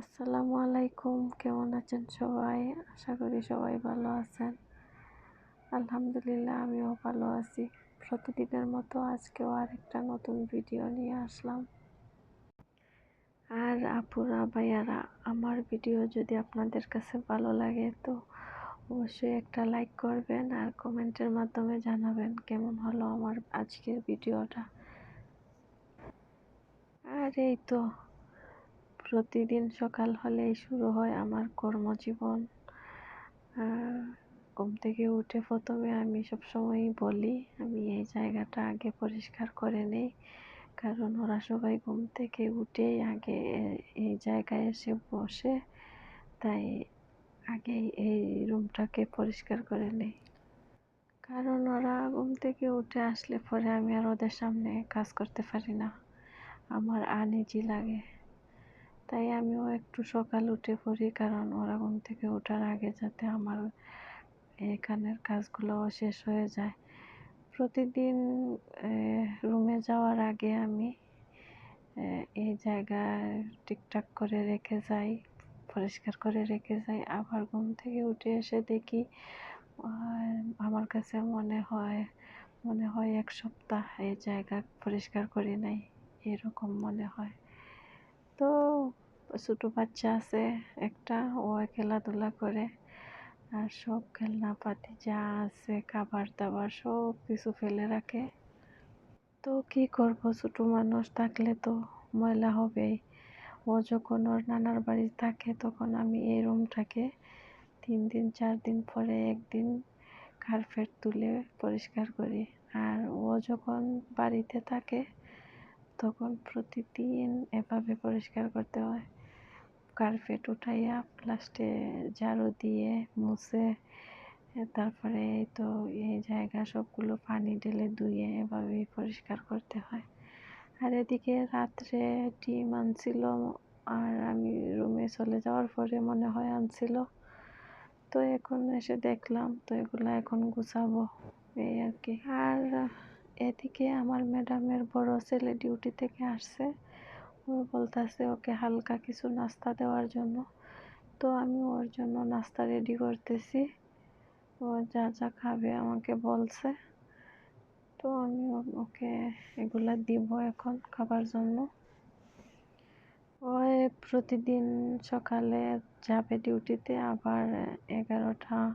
আসসালামু আলাইকুম, কেমন আছেন সবাই? আশা করি সবাই ভালো আছেন। আলহামদুলিল্লাহ, আমিও ভালো আছি। প্রতিদিনের মতো আজকেও আরেকটা নতুন ভিডিও নিয়ে আসলাম। আর আপুরা, ভাইয়ারা, আমার ভিডিও যদি আপনাদের কাছে ভালো লাগে, তো অবশ্যই একটা লাইক করবেন আর কমেন্টের মাধ্যমে জানাবেন কেমন হলো আমার আজকের ভিডিওটা। আর এই তো প্রতিদিন সকাল হলেই শুরু হয় আমার কর্মজীবন। ঘুম থেকে উঠে প্রথমে আমি সবসময়ই বলি, আমি এই জায়গাটা আগে পরিষ্কার করে নেই। কারণ ওরা সবাই ঘুম থেকে উঠেই আগে এই জায়গায় এসে বসে, তাই আগেই এই রুমটাকে পরিষ্কার করে নেই। কারণ ওরা ঘুম থেকে উঠে আসলে পরে আমি আর ওদের সামনে কাজ করতে পারি না। আমার আনিজি লাগে। তাই আমিও একটু সকাল উঠে পড়ি, কারণ ওরা ঘুম থেকে ওঠার আগে যাতে আমার এখানের কাজগুলো শেষ হয়ে যায়। প্রতিদিন রুমে যাওয়ার আগে আমি এই জায়গা ঠিকঠাক করে রেখে যাই, পরিষ্কার করে রেখে যাই। আবার ঘুম থেকে উঠে এসে দেখি আমার কাছে মনে হয় মনে হয় এক সপ্তাহ এই জায়গা পরিষ্কার করি নাই, এরকম মনে হয়। তো ছোটো বাচ্চা আছে একটা, ও খেলাধুলা করে আর সব খেলনাপাতি যা আছে, খাবার দাবার সব কিছু ফেলে রাখে। তো কি করব? ছোটো মানুষ থাকলে তো ময়লা হবেই। ও যখন ওর নানার বাড়ি থাকে তখন আমি এই রুমটাকে তিন দিন, চার দিন পরে একদিন কার্পেট তুলে পরিষ্কার করি। আর ও যখন বাড়িতে থাকে তখন প্রতিদিন এভাবে পরিষ্কার করতে হয়। কার্পেট উঠাইয়া লাস্টে ঝাড়ু দিয়ে মুছে, তারপরে এই তো এই জায়গা সবগুলো পানি ঢেলে ধুয়ে এভাবেই পরিষ্কার করতে হয়। আর এদিকে রাত্রে ডিম আনছিল আর আমি রুমে চলে যাওয়ার পরে মনে হয় আনছিল। তো এখন এসে দেখলাম তো এগুলো এখন গুছাবো, এই আর কি। আর এদিকে আমার ম্যাডামের বড় ছেলে ডিউটি থেকে আসছে। বলতেছে ওকে হালকা কিছু নাস্তা দেওয়ার জন্য। তো আমি ওর জন্য নাস্তা রেডি করতেছি। ও যা যা খাবে আমাকে বলছে। তো আমি ওকে এগুলা দিব এখন খাবার জন্য। ও প্রতিদিন সকালে যাবে ডিউটিতে, আবার এগারোটা,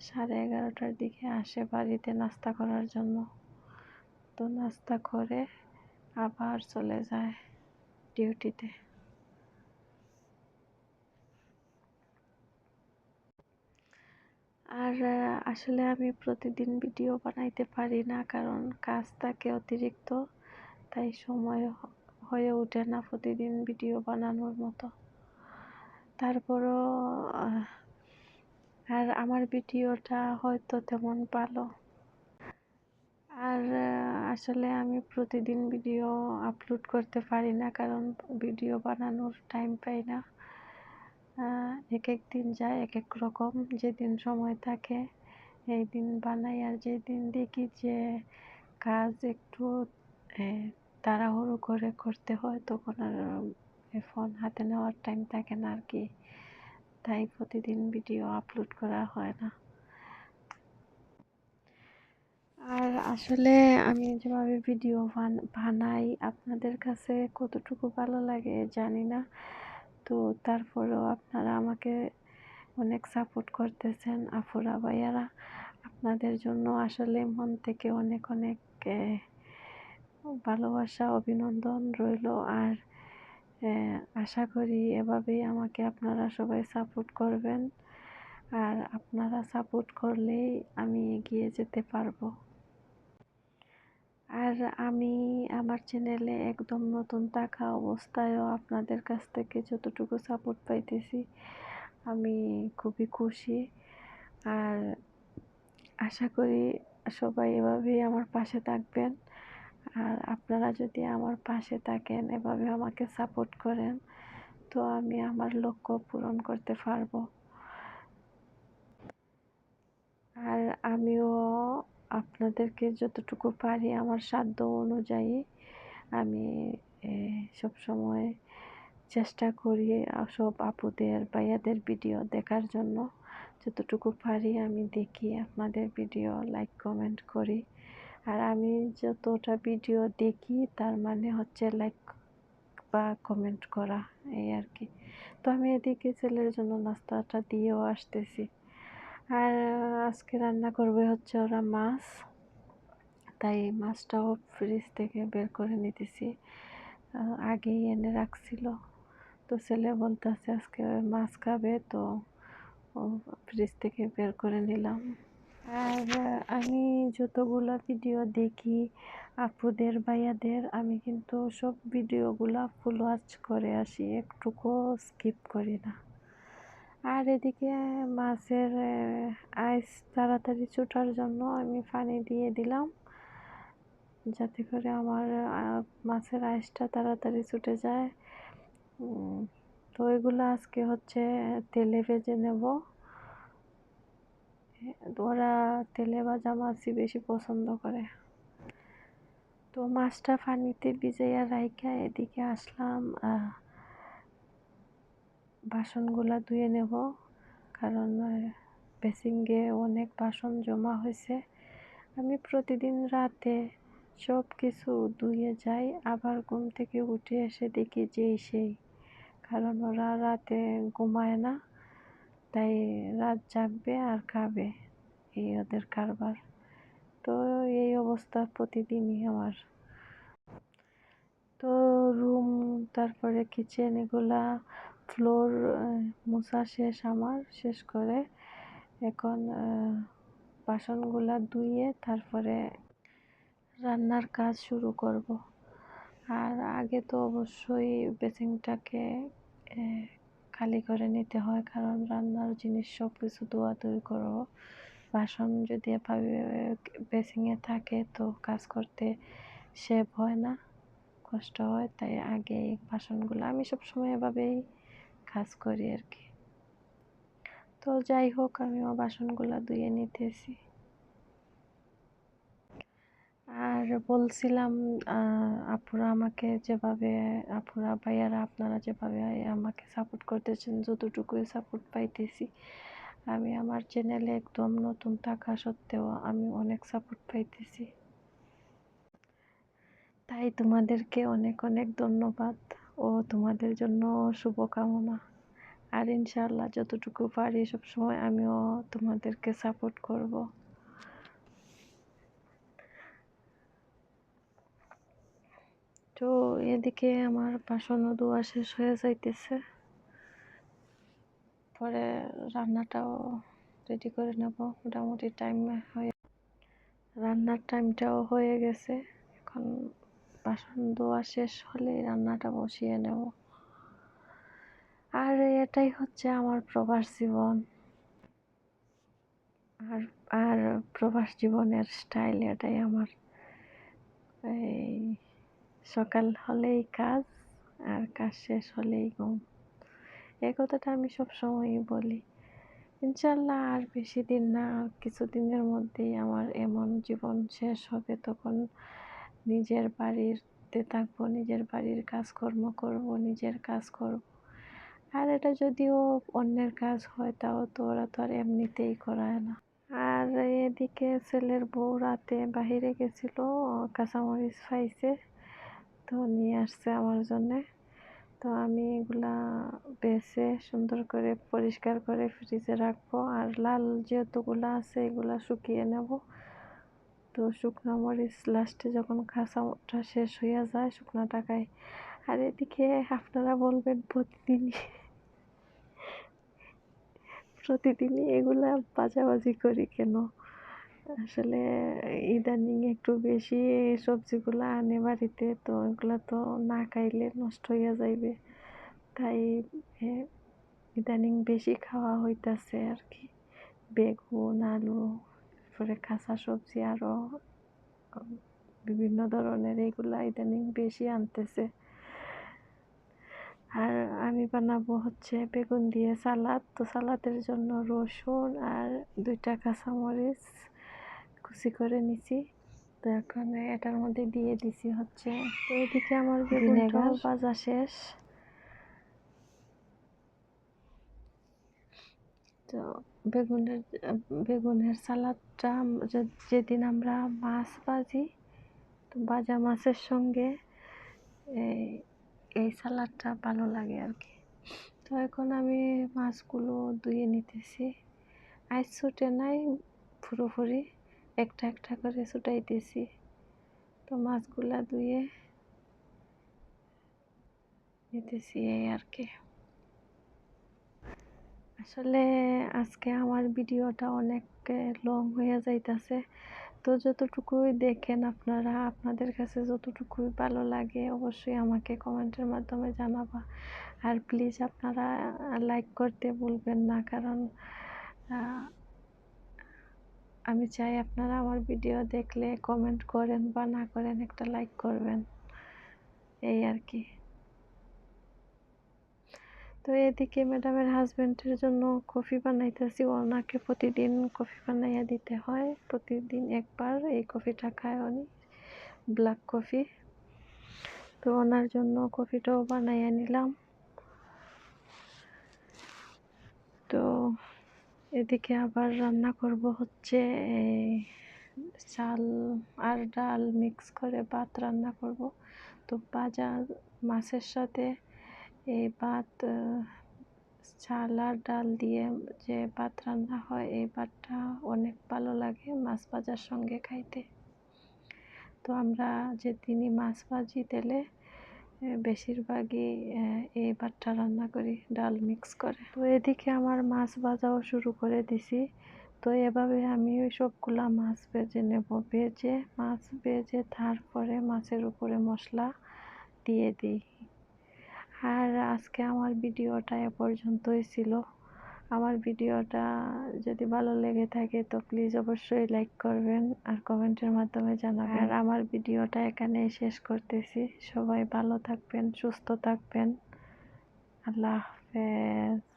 সাড়ে এগারোটার দিকে আসে বাড়িতে নাস্তা করার জন্য। তো নাস্তা করে আবার চলে যায়। ডিউটিতে। আর আসলে আমি প্রতিদিন ভিডিও বানাইতে পারি না, কারণ কাজ থাকে অতিরিক্ত, তাই সময় হয়ে ওঠে না প্রতিদিন ভিডিও বানানোর মতো। তারপরও আর আমার ভিডিওটা হয়তো তেমন ভালো আর আসলে আমি প্রতিদিন ভিডিও আপলোড করতে পারি না কারণ ভিডিও বানানোর টাইম পাই না। এক এক দিন যায় এক এক রকম। যেদিন সময় থাকে এই দিন বানাই। আর যেদিন দেখি যে কাজ একটু তাড়াহুড়ো করে করতে হয়, তখন আর ফোন হাতে নেওয়ার টাইম থাকে না আর কি। তাই প্রতিদিন ভিডিও আপলোড করা হয় না আর আসলে আমি যেভাবে ভিডিও বানাই আপনাদের কাছে কতটুকু ভালো লাগে জানি না। তো তারপরেও আপনারা আমাকে অনেক সাপোর্ট করতেছেন আফুরা ভাইয়ারা। আপনাদের জন্য আসলে মন থেকে অনেক অনেক ভালোবাসা, অভিনন্দন রইল। আর আশা করি এভাবেই আমাকে আপনারা সবাই সাপোর্ট করবেন। আর আপনারা সাপোর্ট করলেই আমি এগিয়ে যেতে পারব। আর আমি আমার চ্যানেলে একদম নতুন থাকা অবস্থায়ও আপনাদের কাছ থেকে যতটুকু সাপোর্ট পাইতেছি, আমি খুবই খুশি। আর আশা করি সবাই এভাবেই আমার পাশে থাকবেন। আর আপনারা যদি আমার পাশে থাকেন, এভাবে আমাকে সাপোর্ট করেন, তো আমি আমার লক্ষ্য পূরণ করতে পারব। আর আমিও আপনাদেরকে যতটুকু পারি আমার সাধ্য অনুযায়ী আমি সব সময় চেষ্টা করি সব আপুদের, ভাইয়াদের ভিডিও দেখার জন্য। যতটুকু পারি আমি দেখি, আপনাদের ভিডিও লাইক কমেন্ট করি। আর আমি যতটা ভিডিও দেখি, তার মানে হচ্ছে লাইক বা কমেন্ট করা, এই আর কি। তো আমি এদিকে ছেলের জন্য নাস্তাটা দিয়েও আসতেছি। আর আজকে রান্না করবে হচ্ছে ওরা মাছ। তাই মাছটাও ফ্রিজ থেকে বের করে নিতেছি। আগেই এনে রাখছিল। তো ছেলে বলতেছে আজকে মাছ খাবে, তো ফ্রিজ থেকে বের করে নিলাম। আর আমি যতগুলো ভিডিও দেখি আপুদের, ভাইয়াদের, আমি কিন্তু সব ভিডিওগুলো ফুল ওয়াচ করে আসি। একটুকু স্কিপ করি না। আর এদিকে মাছের আইস তাড়াতাড়ি ছুটার জন্য আমি পানি দিয়ে দিলাম। যাতে করে আমার মাছের আইসটা তাড়াতাড়ি ছুটে যায়। তো এগুলো আজকে হচ্ছে তেলে ভেজে নেব। ওরা তেলে ভাজা মাছই বেশি পছন্দ করে। তো মাছটা পানিতে ভিজাইয়া রাইখা এদিকে আসলাম। বাসনগুলা ধুয়ে নেব। কারণ বেসিংয়ে অনেক বাসন জমা হয়েছে। আমি প্রতিদিন রাতে সব কিছু ধুয়ে যাই, আবার ঘুম থেকে উঠে এসে দেখি যে সেই, কারণ ওরা রাতে ঘুমায় না, তাই রাত জাগবে আর খাবে এই ওদের কারবার। তো এই অবস্থা প্রতিদিনই আমার। তো রুম, তারপরে কিচেন এগুলা ফ্লোর মোছা শেষ, আমার শেষ করে। এখন বাসনগুলা ধুয়ে তারপরে রান্নার কাজ শুরু করব। আর আগে তো অবশ্যই বেসিংটাকে খালি করে নিতে হয়, কারণ রান্নার জিনিস সব কিছু ধোয়াধুয়ি করব। বাসন যদি এভাবে বেসিংয়ে থাকে তো কাজ করতে সেভ হয় না, কষ্ট হয়, তাই আগে বাসনগুলো আমি সবসময় এভাবেই কাজ করি আর কি। তো যাই হোক, আমিও বাসনগুলো ধুয়ে নিতেছি। আর বলছিলাম আপুরা আমাকে যেভাবে, আপুরা, ভাইয়ারা আপনারা যেভাবে আমাকে সাপোর্ট করতেছেন, যতটুকুই সাপোর্ট পাইতেছি, আমি আমার চ্যানেলে একদম নতুন থাকা সত্ত্বেও আমি অনেক সাপোর্ট পাইতেছি। তাই তোমাদেরকে অনেক অনেক ধন্যবাদ। ও তোমাদের জন্য শুভকামনা। আর ইনশাল্লাহ যতটুকু পারি সবসময় আমিও তোমাদেরকে সাপোর্ট করব। তো এদিকে আমার বাসনও ধোয়া শেষ হয়ে যাইতেছে। পরে রান্নাটাও রেডি করে নেব। মোটামুটি টাইম হয়ে রান্নার টাইমটাও হয়ে গেছে। এখন বাসন ধোয়া শেষ হলে রান্নাটা বসিয়ে নেব। আর এটাই হচ্ছে আমার প্রবাস জীবন। আর আর প্রবাস জীবনের স্টাইল এটাই আমার। এই সকাল হলেই কাজ, আর কাজ শেষ হলেই ঘুম। এই কথাটা আমি সব সময়ই বলি। ইনশাল্লাহ আর বেশি দিন না কিছুদিনের মধ্যেই আমার এমন জীবন শেষ হবে, তখন নিজের বাড়িতে থাকব, নিজের বাড়ির কাজকর্ম করব, নিজের কাজ করব। আর এটা যদিও অন্যের কাজ হয়, তাও তো ওরা তো আর এমনিতেই করায় না। আর এদিকে ছেলের বউ রাতে বাহিরে গেছিল, কাঁচামরিচ পাইছে তো নিয়ে আসছে আমার জন্যে। তো আমি এগুলা বেছে সুন্দর করে পরিষ্কার করে ফ্রিজে রাখব, আর লাল যেহেতুগুলো আছে এগুলা শুকিয়ে নেব। তো শুকনো মরিচ লাস্টে যখন খাসাটা শেষ হইয়া যায়, শুকনো টাকায়। আর এদিকে আপনারা বলবেন প্রতিদিনই প্রতিদিনই এগুলা বাজাবাজি করি কেন? আসলে ইদানিং একটু বেশি সবজিগুলো আনে বাড়িতে, তো এগুলো তো না খাইলে নষ্ট হইয়া যাইবে। তাই ইদানিং বেশি খাওয়া হইতাছে আর কি। বেগুন, আলু তারপরে কাঁচা সবজি আরও বিভিন্ন ধরনের এগুলা ইদানিং বেশি আনতেছে। আর আমি বানাবো হচ্ছে বেগুন দিয়ে সালাদ। তো সালাদের জন্য রসুন আর দুইটা কাঁচামরিচ কুচি করে নিছি। তো এখন এটার মধ্যে দিয়ে দিছি হচ্ছে। তো এদিকে আমার বেগুনটাও ভাজা শেষ। তো বেগুনের বেগুনের সালাদটা যেদিন আমরা মাছ ভাজি, তো ভাজা মাছের সঙ্গে এই এই সালাদটা ভালো লাগে আর কি। তো এখন আমি মাছগুলো ধুয়ে নিতেছি। আইস ছুটে নাই পুরোপুরি একটা একটা করে ছুটাইতেছি। তো মাছগুলা ধুয়ে নিতেছি এই আর কি। আসলে আজকে আমার ভিডিওটা অনেক লং হয়ে যাইতাছে। তো যতটুকুই দেখেন আপনারা, আপনাদের কাছে যতটুকুই ভালো লাগে অবশ্যই আমাকে কমেন্টের মাধ্যমে জানাবা। আর প্লিজ আপনারা লাইক করতে ভুলবেন না, কারণ আমি চাই আপনারা আমার ভিডিও দেখলে কমেন্ট করেন বা না করেন একটা লাইক করবেন। এই আর কি। তো এদিকে ম্যাডামের হাজব্যান্ডের জন্য কফি বানাইতেছি। ওনাকে প্রতিদিন কফি বানাইয়া দিতে হয়। প্রতিদিন একবার এই কফিটা খায় উনি ব্ল্যাক কফি তো ওনার জন্য কফিটাও বানাইয়া নিলাম। তো এদিকে আবার রান্না করব হচ্ছে চাল আর ডাল মিক্স করে ভাত রান্না করব। তো ভাজা মাছের সাথে এই ভাত চাল আর ডাল দিয়ে যে ভাত রান্না হয়, এই ভাতটা অনেক ভালো লাগে মাছ ভাজার সঙ্গে খাইতে। তো আমরা যেদিনই মাছ ভাজি তেলে বেশিরভাগই এই ভাতটা রান্না করি, ডাল মিক্স করে। তো এদিকে আমার মাছ ভাজাও শুরু করে দিছি। তো এভাবে আমি ওই সবগুলা মাছ ভেজে নেব। ভেজে, মাছ ভেজে তারপরে মাছের উপরে মশলা দিয়ে দিই। আর আজকে আমার ভিডিওটা এ পর্যন্তই ছিল। আমার ভিডিওটা যদি ভালো লেগে থাকে তো প্লিজ অবশ্যই লাইক করবেন আর কমেন্টের মাধ্যমে জানাবেন। আর আমার ভিডিওটা এখানেই শেষ করতেছি। সবাই ভালো থাকবেন, সুস্থ থাকবেন। আল্লাহ হাফেজ।